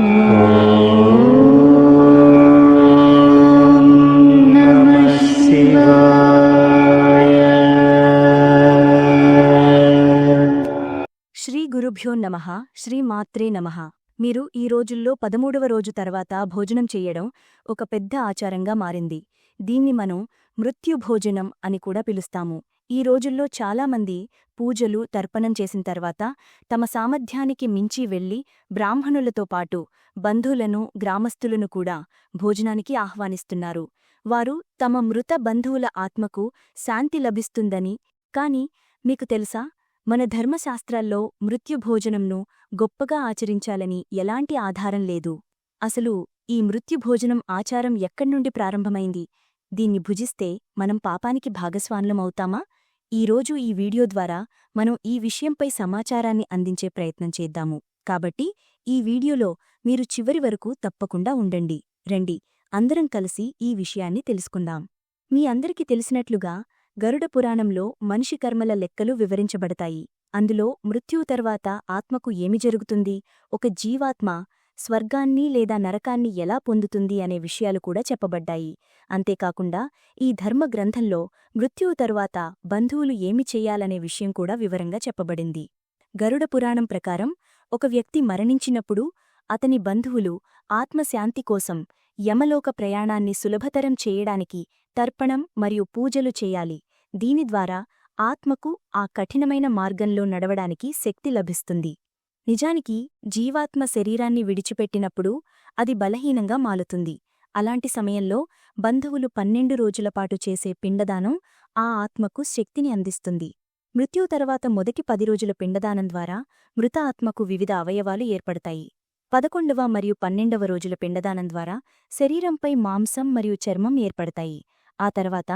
శ్రీ గురుభ్యో నమః శ్రీ మాత్రే నమః. మీరు ఈ రోజుల్లో పదమూడవ రోజు తర్వాత భోజనం చెయ్యడం ఒక పెద్ద ఆచారంగా మారింది. దీన్ని మనం మృత్యుభోజనం అని కూడా పిలుస్తాము. ఈ రోజుల్లో చాలామంది పూజలు తర్పణం చేసిన తర్వాత తమ సామర్థ్యానికి మించి వెళ్ళి బ్రాహ్మణులతో పాటు బంధువులను గ్రామస్తులను కూడా భోజనానికి ఆహ్వానిస్తున్నారు. వారు తమ మృత బంధువుల ఆత్మకు శాంతి లభిస్తుందని కాని మీకు తెలుసా? మన ధర్మశాస్త్రాల్లో మృత్యుభోజనంను గొప్పగా ఆచరించాలని ఎలాంటి ఆధారం లేదు. అసలు ఈ మృత్యుభోజనం ఆచారం ఎక్కడ్నుండి ప్రారంభమైంది? దీన్ని భుజిస్తే మనం పాపానికి భాగస్వానులమవుతామా ఈరోజు ఈ వీడియో ద్వారా మనం ఈ విషయంపై సమాచారాన్ని అందించే ప్రయత్నం చేద్దాము. కాబట్టి ఈ వీడియోలో మీరు చివరి వరకు తప్పకుండా ఉండండి. రండి అందరం కలిసి ఈ విషయాన్ని తెలుసుకుందాం. మీ అందరికీ తెలిసినట్లుగా గరుడ పురాణంలో మనిషి కర్మల లెక్కలు వివరించబడతాయి. అందులో మృత్యువు తర్వాత ఆత్మకు ఏమి జరుగుతుంది? ఒక జీవాత్మ స్వర్గాన్ని లేదా నరకాన్ని ఎలా పొందుతుంది అనే విషయాలు కూడా చెప్పబడ్డాయి. అంతేకాకుండా ఈ ధర్మ గ్రంథంలో మృత్యువు తరువాత బంధువులు ఏమి చేయాలనే విషయం కూడా వివరంగా చెప్పబడింది. గరుడ పురాణం ప్రకారం ఒక వ్యక్తి మరణించినప్పుడు అతని బంధువులు ఆత్మశాంతి కోసం యమలోక ప్రయాణాన్ని సులభతరం చేయడానికి తర్పణం మరియు పూజలు చేయాలి. దీని ద్వారా ఆత్మకు ఆ కఠినమైన మార్గంలో నడవడానికి శక్తి లభిస్తుంది. నిజానికి జీవాత్మ శరీరాన్ని విడిచిపెట్టినప్పుడు అది బలహీనంగా మాలుతుంది. అలాంటి సమయంలో బంధువులు పన్నెండు రోజులపాటు చేసే పిండదానం ఆ ఆత్మకు శక్తిని అందిస్తుంది. మృత్యు తర్వాత మొదటి పది రోజుల పిండదానం ద్వారా మృత ఆత్మకు వివిధ అవయవాలు ఏర్పడతాయి. పదకొండవ మరియు పన్నెండవ రోజుల పిండదానం ద్వారా శరీరంపై మాంసం మరియు చర్మం ఏర్పడతాయి. ఆ తర్వాత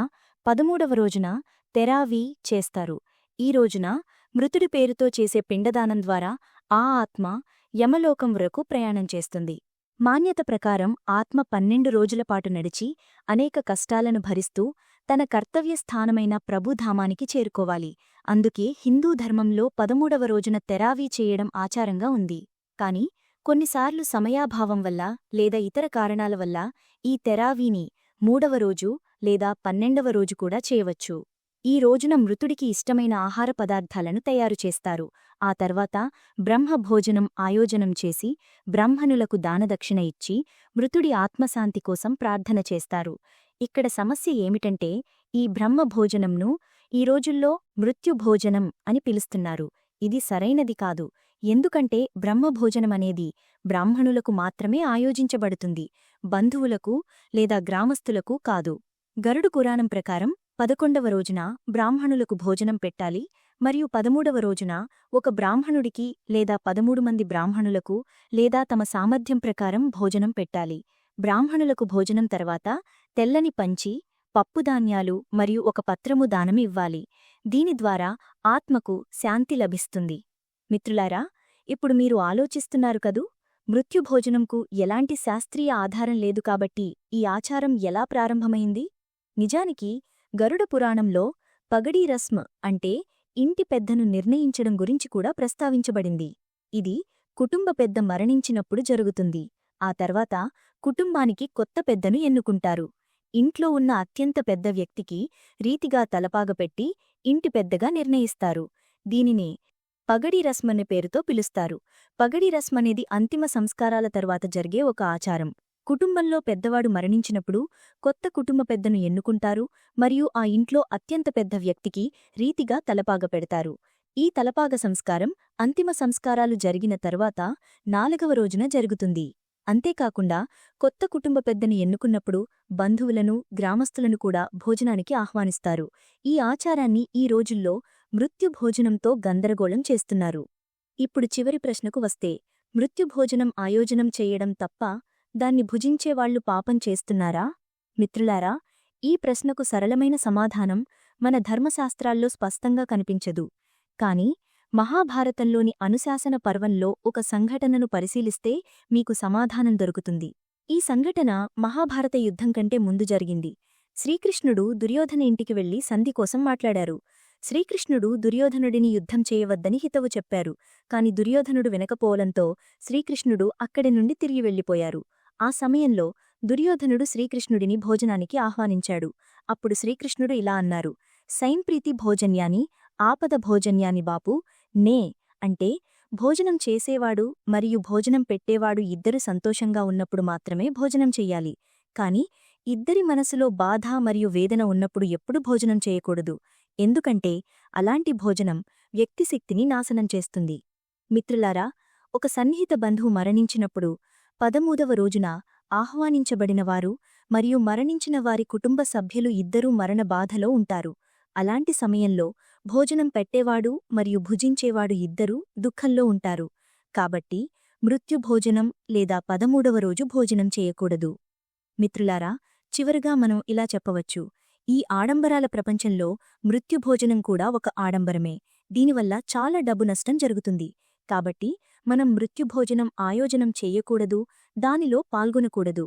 పదమూడవ రోజున తెరావీ చేస్తారు. ఈ రోజున మృతుడి పేరుతో చేసే పిండదానం ద్వారా ఆ ఆత్మ యమలోకం వరకు ప్రయాణం చేస్తుంది. మాన్యత ప్రకారం ఆత్మ పన్నెండు రోజులపాటు నడిచి అనేక కష్టాలను భరిస్తూ తన కర్తవ్య స్థానమైన ప్రభుధామానికి చేరుకోవాలి. అందుకే హిందూ ధర్మంలో పదమూడవ రోజున తెరావీ చేయడం ఆచారంగా ఉంది. కాని కొన్నిసార్లు సమయాభావం వల్ల లేదా ఇతర కారణాల వల్ల ఈ తెరావీని మూడవ రోజు లేదా పన్నెండవ రోజు కూడా చేయవచ్చు. ఈ రోజున మృతుడికి ఇష్టమైన ఆహార పదార్థాలను తయారు చేస్తారు. ఆ తర్వాత బ్రహ్మభోజనం ఆయోజనం చేసి బ్రాహ్మణులకు దానదక్షిణ ఇచ్చి మృతుడి ఆత్మశాంతి కోసం ప్రార్థన చేస్తారు. ఇక్కడ సమస్య ఏమిటంటే ఈ బ్రహ్మభోజనంను ఈ రోజుల్లో మృత్యుభోజనం అని పిలుస్తున్నారు. ఇది సరైనది కాదు. ఎందుకంటే బ్రహ్మభోజనమనేది బ్రాహ్మణులకు మాత్రమే ఆయోజించబడుతుంది. బంధువులకు లేదా గ్రామస్తులకు కాదు. గరుడు పురాణం ప్రకారం పదకొండవ రోజున బ్రాహ్మణులకు భోజనం పెట్టాలి మరియు పదమూడవ రోజున ఒక బ్రాహ్మణుడికి లేదా పదమూడు మంది బ్రాహ్మణులకు లేదా తమ సామర్థ్యం ప్రకారం భోజనం పెట్టాలి. బ్రాహ్మణులకు భోజనం తర్వాత తెల్లని పంచి పప్పుధాన్యాలు మరియు ఒక పత్రము దానమివ్వాలి దీని ద్వారా ఆత్మకు శాంతి లభిస్తుంది. మిత్రులారా ఇప్పుడు మీరు ఆలోచిస్తున్నారు కదూ? మృత్యుభోజనంకు ఎలాంటి శాస్త్రీయ ఆధారం లేదు కాబట్టి ఈ ఆచారం ఎలా ప్రారంభమైంది? నిజానికి గరుడ పురాణంలో పగడీ రస్మ్ అంటే ఇంటి పెద్దను నిర్ణయించడం గురించి కూడా ప్రస్తావించబడింది. ఇది కుటుంబ పెద్ద మరణించినప్పుడు జరుగుతుంది. ఆ తర్వాత కుటుంబానికి కొత్త పెద్దను ఎన్నుకుంటారు. ఇంట్లో ఉన్న అత్యంత పెద్ద వ్యక్తికి రీతిగా తలపాగపెట్టి ఇంటి పెద్దగా నిర్ణయిస్తారు. దీనినే పగడి రస్మనే పేరుతో పిలుస్తారు. పగడి రస్మనేది అంతిమ సంస్కారాల తర్వాత జరిగే ఒక ఆచారం. కుటుంబంలో పెద్దవాడు మరణించినప్పుడు కొత్త కుటుంబ పెద్దను ఎన్నుకుంటారు మరియు ఆ ఇంట్లో అత్యంత పెద్ద వ్యక్తికి రీతిగా తలపాగ పెడతారు ఈ తలపాగ సంస్కారం అంతిమ సంస్కారాలు జరిగిన తర్వాత నాలుగవ రోజున జరుగుతుంది. అంతేకాకుండా కొత్త కుటుంబ పెద్దను ఎన్నుకున్నప్పుడు బంధువులను గ్రామస్తులను కూడా భోజనానికి ఆహ్వానిస్తారు. ఈ ఆచారాన్ని ఈ రోజుల్లో మృత్యుభోజనంతో గందరగోళం చేస్తున్నారు. ఇప్పుడు చివరి ప్రశ్నకు వస్తే మృత్యుభోజనం ఆయోజనం చేయడం తప్ప దాన్ని భుజించేవాళ్ళు పాపం చేస్తున్నారా? మిత్రులారా ఈ ప్రశ్నకు సరళమైన సమాధానం మన ధర్మశాస్త్రాల్లో స్పష్టంగా కనిపించదు. కాని మహాభారతంలోని అనుశాసన పర్వంలో ఒక సంఘటనను పరిశీలిస్తే మీకు సమాధానం దొరుకుతుంది. ఈ సంఘటన మహాభారత యుద్ధం కంటే ముందు జరిగింది. శ్రీకృష్ణుడు దుర్యోధన ఇంటికి వెళ్ళి సంధి కోసం మాట్లాడారు. శ్రీకృష్ణుడు దుర్యోధనుడిని యుద్ధం చేయవద్దని హితవు చెప్పారు. కాని దుర్యోధనుడు వినకపోవడంతో శ్రీకృష్ణుడు అక్కడి నుండి తిరిగి వెళ్ళిపోయారు. ఆ సమయంలో దుర్యోధనుడు శ్రీకృష్ణుడిని భోజనానికి ఆహ్వానించాడు. అప్పుడు శ్రీకృష్ణుడు ఇలా అన్నారు సైంప్రీతి భోజన్యాని ఆపద భోజన్యాని బాపు నే అంటే భోజనం చేసేవాడు మరియు భోజనం పెట్టేవాడు ఇద్దరు సంతోషంగా ఉన్నప్పుడు మాత్రమే భోజనం చెయ్యాలి. కాని ఇద్దరి మనసులో బాధ మరియు వేదన ఉన్నప్పుడు ఎప్పుడు భోజనం చేయకూడదు. ఎందుకంటే అలాంటి భోజనం వ్యక్తిశక్తిని నాశనం చేస్తుంది. మిత్రులారా ఒక సన్నిహిత బంధువు మరణించినప్పుడు పదమూదవ రోజున ఆహ్వానించబడినవారు మరియు మరణించిన వారి కుటుంబ సభ్యులు ఇద్దరూ మరణ బాధలో ఉంటారు. అలాంటి సమయంలో భోజనం పెట్టేవాడు మరియు భుజించేవాడు ఇద్దరూ దుఃఖంలో ఉంటారు. కాబట్టి మృత్యుభోజనం లేదా పదమూడవ రోజు భోజనం చేయకూడదు. మిత్రులారా చివరగా మనం ఇలా చెప్పవచ్చు. ఈ ఆడంబరాల ప్రపంచంలో మృత్యుభోజనం కూడా ఒక ఆడంబరమే. దీనివల్ల చాలా డబ్బు నష్టం జరుగుతుంది. కాబట్టి మనం మృత్యుభోజనం ఆయోజనం చెయ్యకూడదు దానిలో పాల్గొనకూడదు.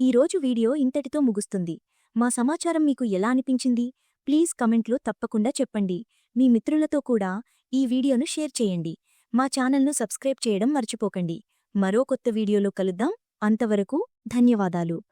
ఈరోజు వీడియో ఇంతటితో ముగుస్తుంది. మా సమాచారం మీకు ఎలా అనిపించింది? ప్లీజ్ కమెంట్లో తప్పకుండా చెప్పండి. మీ మిత్రులతో కూడా ఈ వీడియోను షేర్ చేయండి. మా ఛానల్ను సబ్స్క్రైబ్ చేయడం మర్చిపోకండి. మరో కొత్త వీడియోలో కలుద్దాం. అంతవరకు ధన్యవాదాలు.